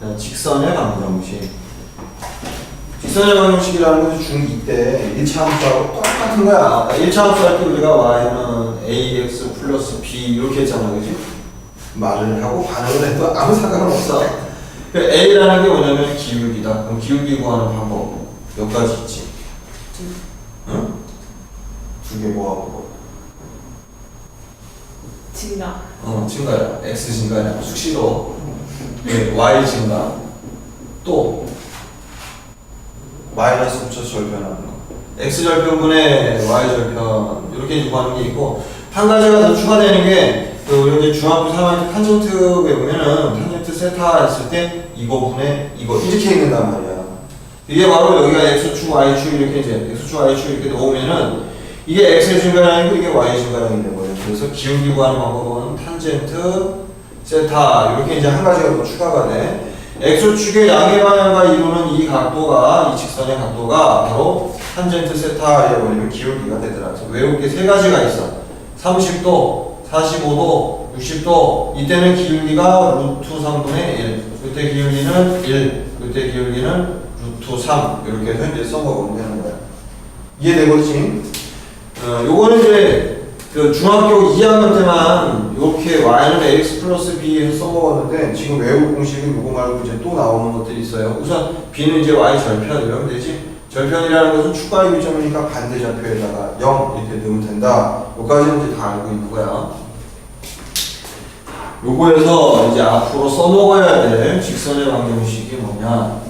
자, 직선의 방정식. 직선의 방정식이라는 것은 중2 때 1차 함수하고 똑같은 거야. 1차 함수 할 때 우리가 y는 ax 플러스 b 이렇게 했잖아, 그지? 말을 하고 반응을 해도 아무 상관은 없어. 그 a라는 게 뭐냐면 기울기다. 그럼 기울기 구하는 방법 몇 가지 있지? 응? 두개 뭐? 증가. 어, 증가야. X 증가야. 수시로. 네, Y 증가. 또 마이너스 붙여 절편하는 거. X 절편분의 Y 절편 이렇게 구하는 게 있고 한 가지가 더 추가되는 게 그, 우리 이제 중학교 3학년 탄젠트 외우면은 탄젠트 세타 했을 때 이거 분의 이거 이렇게 읽는단 말이야. 이게 바로 여기가 X축, Y축 이렇게 이제 X축, Y축 이렇게 넣으면은 이게 X의 증가량이고 이게 Y의 증가량이 되는 거예요. 그래서 기울기 구하는 방법은 탄젠트, 세타 이렇게 이제 한 가지가 더 추가가 돼. X축의 양의 방향과 이루는 이 각도가 이 직선의 각도가 바로 탄젠트 세타에 버리면 기울기가 되더라. 그래서 외울 게 세 가지가 있어. 30도, 45도, 60도. 이때는 기울기가 루트 3분의 1. 그때 기울기는 1. 그때 기울기는 루트 3. 이렇게 해서 이제 써먹으면 되는 거야. 이해되고 있지? 어, 요거는 이제 그 중학교 2학년 때만 이렇게 y는 ax 플러스 b에서 써먹었는데 지금 외국 공식은 요거 말고 이제 또 나오는 것들이 있어요. 우선 b는 이제 y 절편 이러면 되지. 절편이라는 것은 추가의 교점이니까 반대 좌표에다가 0 이렇게 넣으면 된다. 요까지는 이제 다 알고 있는 거야. 요거에서 이제 앞으로 써먹어야 될 직선의 방정식이 뭐냐?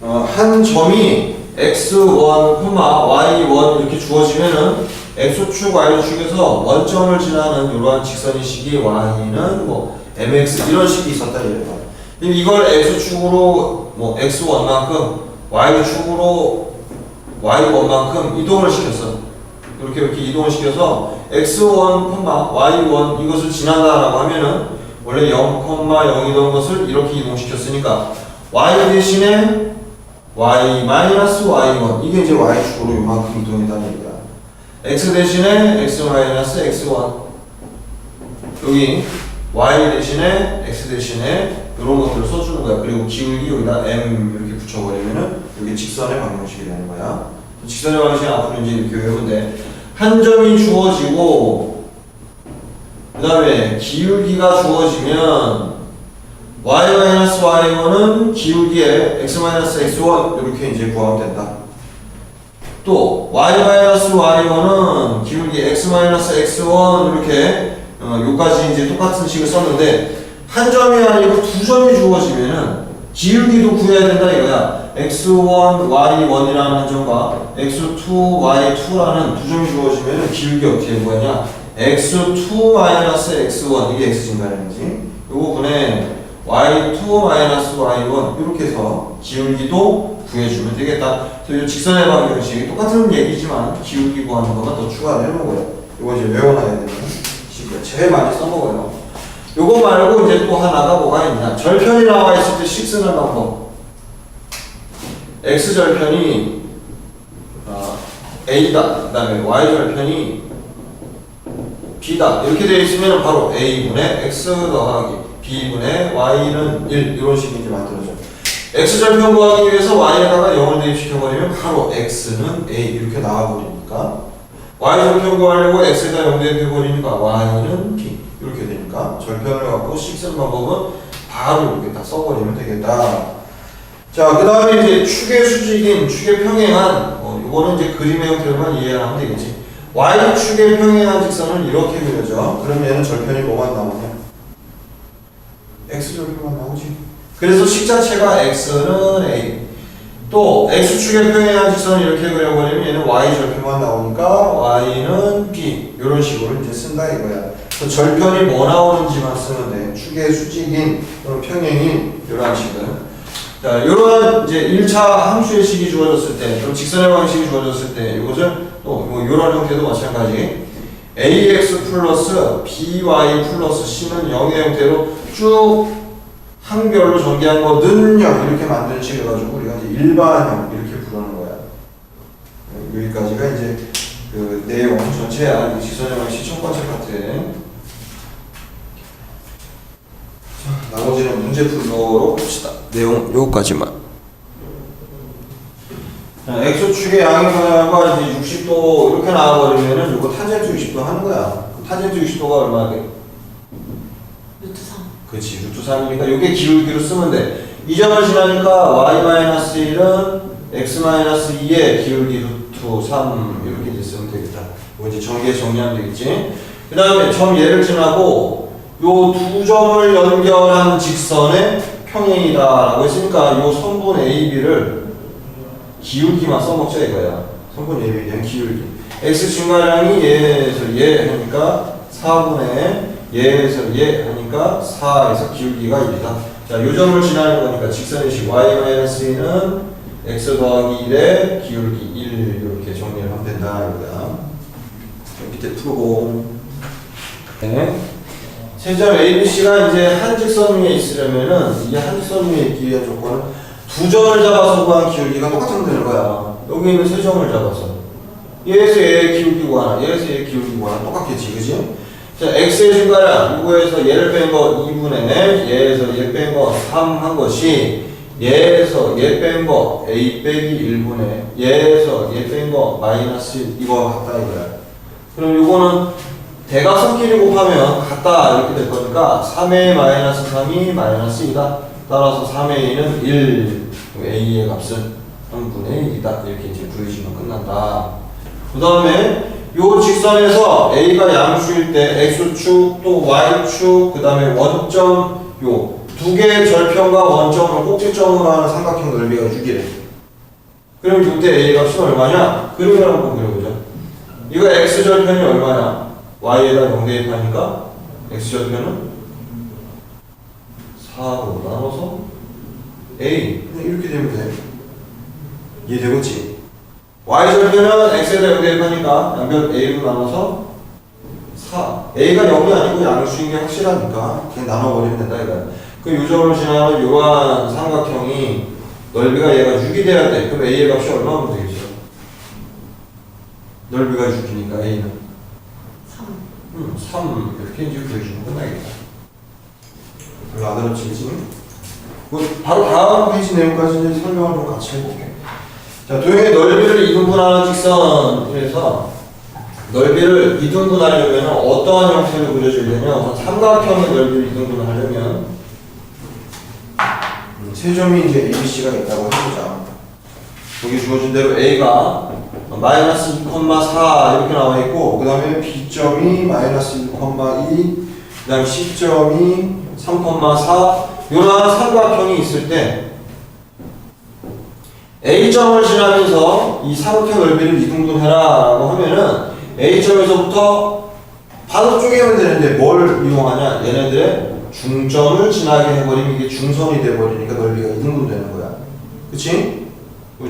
어, 한 점이 x1, y1 이렇게 주어지면은 x축, y축에서 원점을 지나는 이러한 직선의 식이 y는 뭐 mx 이런 식이 있었다 이래요. 이걸 x축으로 뭐 x1만큼 y축으로 y1만큼 이동을 시켰어. 이렇게 이렇게 이동을 시켜서 x1, y1 이것을 지나다라고 하면은 원래 0,0이던 것을 이렇게 이동시켰으니까 y 대신에 y 마이너스 y1 이게 이제 y축으로 요만큼 이동했다는 얘기야. x 대신에 x 마이너스 x1 여기 y 대신에 x 대신에 이런 것들을 써주는 거야. 그리고 기울기 여기다 m 이렇게 붙여버리면은 여기 직선의 방정식이 되는 거야. 직선의 방정식 앞으로 이제 이렇게 외우는데 한 점이 주어지고 그 다음에 기울기가 주어지면 y-y1은 기울기에 x-x1 이렇게 이제 구하면 된다. 또 y-y1은 기울기 x-x1 이렇게 어, 요까지 이제 똑같은 식을 썼는데 한 점이 아니고 두 점이 주어지면은 기울기도 구해야 된다 이거야. x1, y1이라는 한 점과 x2, y2라는 두 점이 주어지면은 기울기 어떻게 구하냐? x2 마이너스 x1 이게 x 증가량이지. 요거 분에 y2 마이너스 y1 이렇게 해서 기울기도 구해주면 되겠다. 그래서 이 직선의 방정식 똑같은 얘기지만 기울기 구하는 것만 더 추가를 해놓고요. 이거 이제 외워놔야 되는 식이야. 제일 많이 써먹어요. 요거 말고 이제 또 하나가 뭐가 있냐? 절편이 나와 있을 때 식 쓰는 방법. x 절편이 어, a다. 그 다음에 y 절편이 b다. 이렇게 되어 있으면 바로 a분의 x 더하기 b분의 y는 1 이런 식이 이제 만들어져. x 절편 구하기 위해서 y에다가 0을 대입시켜버리면 바로 x는 a 이렇게 나와버리니까 y 절편 구하려고 x에다 0 대입해버리니까 y는 b 이렇게 되니까 절편을 갖고 식 쓰는 방법은 바로 이렇게 딱 써버리면 되겠다. 자, 그 다음에 이제 축의 수직인 축의 평행한 어, 이거는 이제 그림의 형태로만 이해하면 되겠지. y축의 평행한 직선을 이렇게 그려져. 그럼 얘는 절편이 뭐만 나오냐? X절편만 나오지. 그래서 식 자체가 x는 a. 또 x축의 평행한 직선을 이렇게 그려버리면 얘는 y절편만 나오니까 y는 b. 이런 식으로 이제 쓴다 이거야. 그 절편이 뭐 나오는지만 쓰면 돼. 축의 수직인 또는 평행인 이런 식은. 자, 이러한 이제 1차 함수의 식이 주어졌을 때, 그럼 직선의 방식이 주어졌을 때, 이것을 또뭐 이런 형태도 마찬가지. Ax 플러스 by 플러스 c는 0의 형태로 쭉 항별로 전개한 거는 0 이렇게 만드는 식을 가지고 우리가 이제 일반형 이렇게 부르는 거야. 여기까지가 이제 그 내용 전체야 이 직선형의 시청 관찰 같아. 자, 나머지는 문제 풀도록 봅시다. 내용 요거까지만. 자, x축의 양이분할과 이제 60도 이렇게 나와버리면은 이거 탄젠트 60도 하는 거야. 탄젠트 60도가 얼마나 돼? 루트 3 그렇지 루트 3이니까 이게 기울기로 쓰면 돼. 이 점을 지나니까 y-1은 x-2의 기울기 루트 3 이렇게 이제 쓰면 되겠다. 이거 이제 전개 정리하면 되겠지. 그 다음에 점 얘를 지나고 요 두 점을 연결한 직선의 평행이다라고 했으니까 요 선분 AB를 기울기만 써먹자 이거야. AB에 대한 기울기. x 증가량이 얘에서 얘 하니까 4분의 얘에서 얘 하니까 4에서 기울기가 1이다. 자, 요 점을 지나는 거니까 직선의식 y-2는 x 더하기 1의 기울기 1 이렇게 정리를 하면 된다. 밑에 풀고 네. 세점 ABC가 이제 한 직선 위에 있으려면은 이 한 직선 위에 있기 위한 조건은 두 점을 잡아서 구한 기울기가 똑같으면 되는 거야. 여기 있는 세 점을 잡아서 얘에서 얘의 기울기 구하나 얘에서 얘의 기울기 구하나 똑같겠지, 그지? 자, x의 증가량 이거에서 얘를 뺀 거 2분의 얘에서 얘 뺀 거 3 한 것이 얘에서 얘 뺀 거 a 빼기 1분의 얘에서 얘 뺀 거 마이너스 1 이거 같다 이거야. 그럼 요거는 대각선끼리 곱하면 같다 이렇게 될 거니까 3의 마이너스 3이 마이너스 2다. 따라서 3의 2는 1, a의 값은 3분의 2다. 이렇게 이제 구해주면 끝난다. 그 다음에 요 직선에서 a가 양수일 때 x축 또 y축 그 다음에 원점 요 두 개의 절편과 원점을 꼭지점으로 하는 삼각형 넓이가 6이래. 그럼 이때 a 값이 얼마냐? 그림을 한번 그려보자. 이거 x 절편이 얼마냐? y에다 0 대입하니까 x 절편은 4로 나눠서 a 그냥 이렇게 되면 돼. 이해되겠지? y 절편은 x에다 0 대입하니까 양변 a로 나눠서 4 a가 0이 아니고 양수인 게 확실하니까 그냥 나눠버리면 된다 이거야. 그 요점을 지나는 요한 삼각형이 넓이가 얘가 6이 돼야 돼. 그럼 a의 값이 얼마면 되겠죠? 넓이가 6이니까 a는 3 음, 3 이렇게 이제 구해주면 끝나겠다. 별로 안 어렵지? 뭐 바로 다음 페이지 내용까지 설명을 좀 같이 해볼게. 자, 도형의 넓이를 이등분하는 직선에서 넓이를 이등분하려면 어떠한 되냐? 우선 삼각형의 넓이를 이등분을 하려면 음, 세 점이 이제 ABC가 있다고 해보자. 여기 주어진 대로 A가 마이너스 2,4 이렇게 나와 있고 그 다음에 B점이 마이너스 1,2 그 다음 C점이 3,4 이러한 삼각형이 있을 때 A점을 지나면서 이 삼각형 넓이를 이등분해라 라고 하면은 A점에서부터 바로 쪼개면 되는데 뭘 이용하냐 얘네들의 중점을 지나게 해버리면 이게 중선이 돼버리니까 넓이가 이등분되는 거야 그치?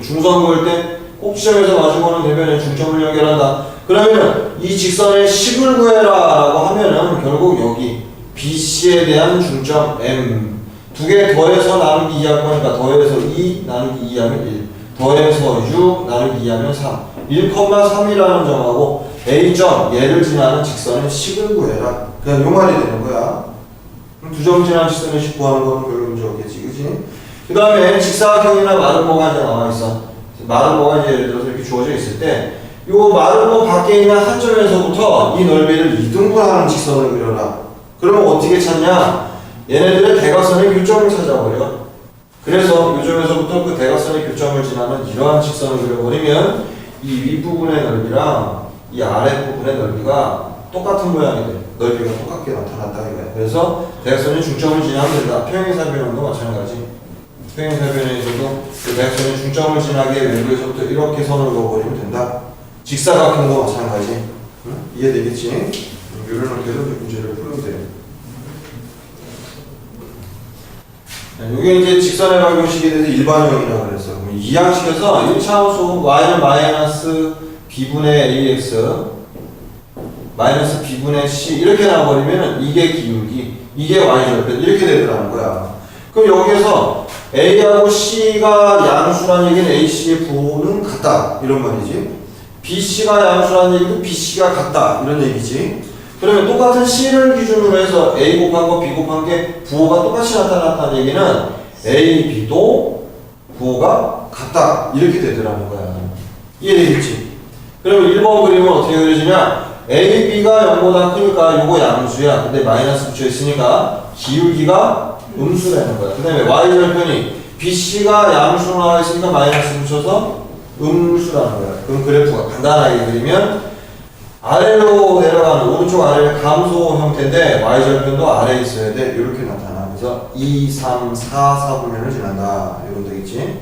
중선 그을 때 꼭지점에서 마주보는 대변에 중점을 연결한다. 그러면 이 직선의 10을 구해라 라고 하면은 결국 여기 BC에 대한 중점 M 두 개 더해서 나누기 2 할 거니까 더해서 2 나누기 2 하면 1 더해서 6 나누기 2 하면 3 1,3이라는 점하고 A점 얘를 지나는 직선의 10을 구해라. 그냥 요 말이 되는 거야. 두 점 지나는 직선의 10 구하는 건 별로 문제 없겠지, 그치? 그 다음에 직사각형이나 마름모가 이제 나와 있어. 마름모가 이제 예를 들어서 이렇게 주어져 있을 때, 요 마름모 밖에 있는 한 점에서부터 이 넓이를 이등분하는 직선을 그려라. 그러면 어떻게 찾냐? 얘네들의 대각선의 교점을 찾아버려. 그래서 요점에서부터 그 대각선의 교점을 지나는 이러한 직선을 그려버리면 이 윗부분의 넓이랑 이 아랫부분의 넓이가 똑같은 모양이 돼. 넓이가 똑같게 이거야. 그래서 대각선의 중점을 지나면 된다. 평행사변형도 마찬가지. 평행사변에서도 그 대각선의 중점을 지나게 외부에서부터 이렇게 선을 그어버리면 된다. 직사각형도 마찬가지. 응? 이해되겠지? 이런 형태로 문제를 풀면 돼요. 이게 이제 직선의 방정식에 대해서 일반형이라고 그랬어. 그럼 이 양식에서 1차 함수 y는 마이너스 b분의 ax 마이너스 b분의 c 이렇게 나와버리면 이게 기울기, 이게 y절편 이렇게 되더라는 거야. 그럼 여기에서 a하고 c가 양수란 얘기는 ac의 부호는 같다 이런 말이지. BC가 양수라는 얘기도 BC가 같다 이런 얘기지. 그러면 똑같은 C를 기준으로 해서 A 곱한 거 B 곱한 게 부호가 똑같이 나타났다는 얘기는 A, B도 부호가 같다 이렇게 되더라는 거야. 이해되겠지? 그러면 1번 그림은 어떻게 그려지냐? A, B가 0보다 크니까 요거 양수야. 근데 마이너스 붙여 있으니까 기울기가 음수라는 거야. 그 다음에 Y절편이 BC가 양수로 나와 있으니까 마이너스 붙여서 음수라는 거야. 그럼 그래프가 간단하게 그리면 아래로 내려가는 오른쪽 아래는 감소 형태인데 y절편도 아래에 있어야 돼. 이렇게 나타나. 그래서 2, 3, 4, 4분면을 지난다. 이런 되겠지.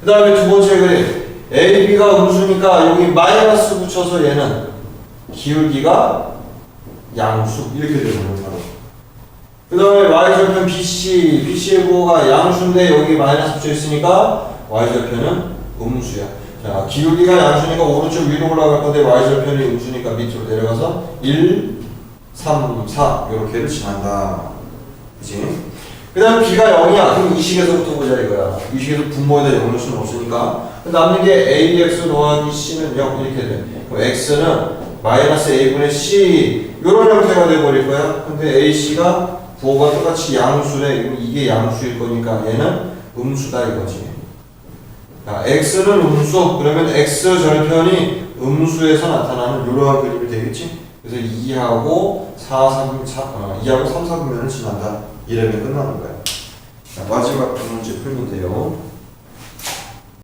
그 다음에 두 번째 그림. A, B가 음수니까 여기 마이너스 붙여서 얘는 기울기가 양수. 이렇게 되는. 바로. 그 다음에 y절편 BC. BC의 부호가 양수인데 여기 마이너스 붙여 있으니까 y절편은 음수야. 자, 기울기가 양수니까 오른쪽 위로 올라갈 건데 y절편이 음수니까 밑으로 내려가서 1, 3, 4 이렇게를 지난다. 그치? 그 다음 b가 0이야. 그럼 이 식에서부터 보자 이거야. 이 식에서 분모에다 0을 수는 없으니까. 남는 게 ax 더하기 c는 0 이렇게 돼. 그럼 x는 마이너스 a분의 c 이런 형태가 돼버릴 거야. 근데 ac가 부호가 똑같이 양수래. 이게 양수일 거니까 얘는 음수다 이거지. 자, x는 음수 그러면 x 절편이 음수에서 나타나는 이러한 그림이 되겠지? 그래서 2하고 4, 3, 4, 어, 2하고 3, 4분면을 지난다. 이러면 끝나는 거야. 자, 마지막 두 문제 풀면 돼요.